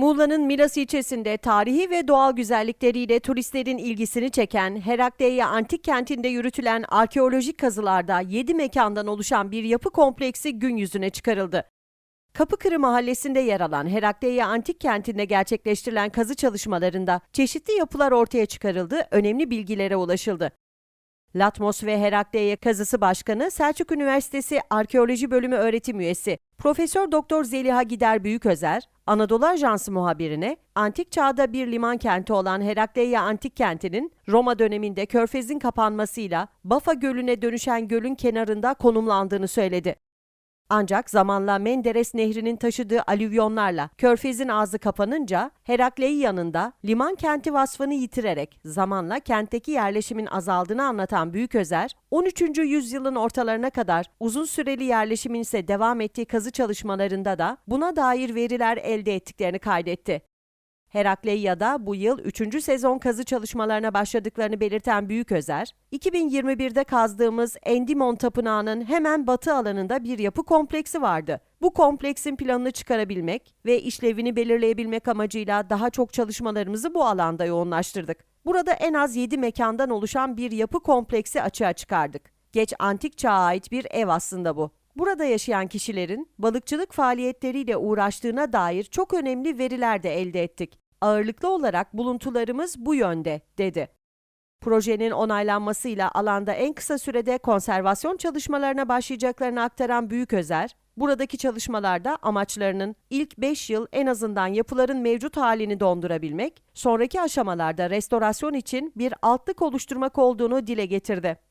Muğla'nın Milas ilçesinde tarihi ve doğal güzellikleriyle turistlerin ilgisini çeken Herakleia Antik Kenti'nde yürütülen arkeolojik kazılarda 7 mekandan oluşan bir yapı kompleksi gün yüzüne çıkarıldı. Kapıkırı mahallesinde yer alan Herakleia Antik Kenti'nde gerçekleştirilen kazı çalışmalarında çeşitli yapılar ortaya çıkarıldı, önemli bilgilere ulaşıldı. Latmos ve Herakleia Kazısı Başkanı Selçuk Üniversitesi Arkeoloji Bölümü öğretim üyesi Profesör Doktor Zeliha Gider Büyüközer, Anadolu Ajansı muhabirine antik çağda bir liman kenti olan Herakleia Antik Kenti'nin Roma döneminde körfezin kapanmasıyla Bafa Gölü'ne dönüşen gölün kenarında konumlandığını söyledi. Ancak zamanla Menderes Nehri'nin taşıdığı alüvyonlarla körfezin ağzı kapanınca Heraklei yanında liman kenti vasfını yitirerek zamanla kentteki yerleşimin azaldığını anlatan Büyüközer, 13. yüzyılın ortalarına kadar uzun süreli yerleşimin ise devam ettiği kazı çalışmalarında da buna dair veriler elde ettiklerini kaydetti. Herakleia'da bu yıl 3. sezon kazı çalışmalarına başladıklarını belirten Büyüközer, 2021'de kazdığımız Endimon Tapınağı'nın hemen batı alanında bir yapı kompleksi vardı. Bu kompleksin planını çıkarabilmek ve işlevini belirleyebilmek amacıyla daha çok çalışmalarımızı bu alanda yoğunlaştırdık. Burada en az 7 mekandan oluşan bir yapı kompleksi açığa çıkardık. Geç antik çağa ait bir ev aslında bu. Burada yaşayan kişilerin balıkçılık faaliyetleriyle uğraştığına dair çok önemli veriler de elde ettik. Ağırlıklı olarak buluntularımız bu yönde, dedi. Projenin onaylanmasıyla alanda en kısa sürede konservasyon çalışmalarına başlayacaklarını aktaran Büyüközer, buradaki çalışmalarda amaçlarının ilk 5 yıl en azından yapıların mevcut halini dondurabilmek, sonraki aşamalarda restorasyon için bir altlık oluşturmak olduğunu dile getirdi.